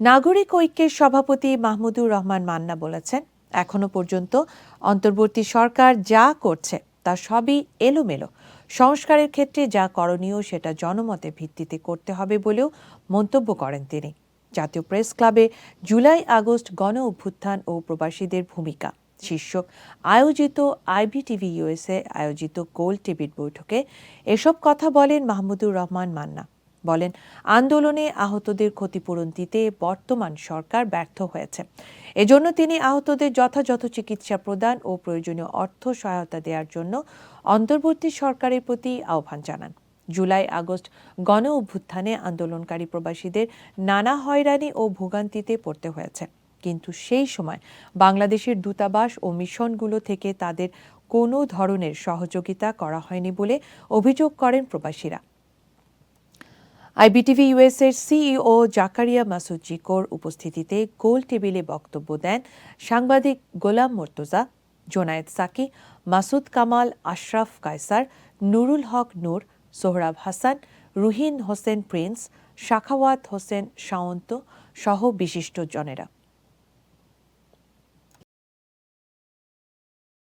নাগরিক ঐক্যের সভাপতি মাহমুদুর রহমান মান্না বলেছেন, এখনও পর্যন্ত অন্তর্বর্তী সরকার যা করছে তা সবই এলোমেলো। সংস্কারের ক্ষেত্রে যা করণীয় সেটা জনমতের ভিত্তিতে করতে হবে বলেও মন্তব্য করেন তিনি। জাতীয় প্রেস ক্লাবে জুলাই আগস্ট গণ অভ্যুত্থান ও প্রবাসীদের ভূমিকা। শীর্ষক, আয়োজিত আইবিটিভি ইউএসএ আয়োজিত গোল টিভির বৈঠকে এসব কথা বলেন মাহমুদুর রহমান মান্না। বলেন, আন্দোলনে আহতদের ক্ষতিপূরণ দিতে বর্তমান সরকার ব্যর্থ হয়েছে। এজন্য তিনি আহতদের যথাযথ চিকিৎসা প্রদান ও প্রয়োজনীয় অর্থ সহায়তা দেওয়ার জন্য অন্তর্বর্তী সরকারের প্রতি আহ্বান জানান। জুলাই, আগস্ট গণ অভ্যুত্থানে আন্দোলনকারী প্রবাসীদের নানা হয়রানি ও ভোগান্তিতে পড়তে হয়েছে। কিন্তু সেই সময় বাংলাদেশের দূতাবাস ও মিশনগুলো থেকে তাদের কোনো ধরনের সহযোগিতা করা হয়নি বলে অভিযোগ করেন প্রবাসীরা। আইবিটিভি ইউএসের সিইও জাকারিয়া মাসুদ জিকোর উপস্থিতিতে গোল টেবিলে বক্তব্য দেন সাংবাদিক গোলাম মোর্তজা, জোনায়েদ সাকি, মাসুদ কামাল, আশরাফ কায়সার, নুরুল হক নূর, সোহরাব হাসান, রুহিন হোসেন প্রিন্স, শাখাওয়াত হোসেন সাওন্ত সহ বিশিষ্ট জনেরা।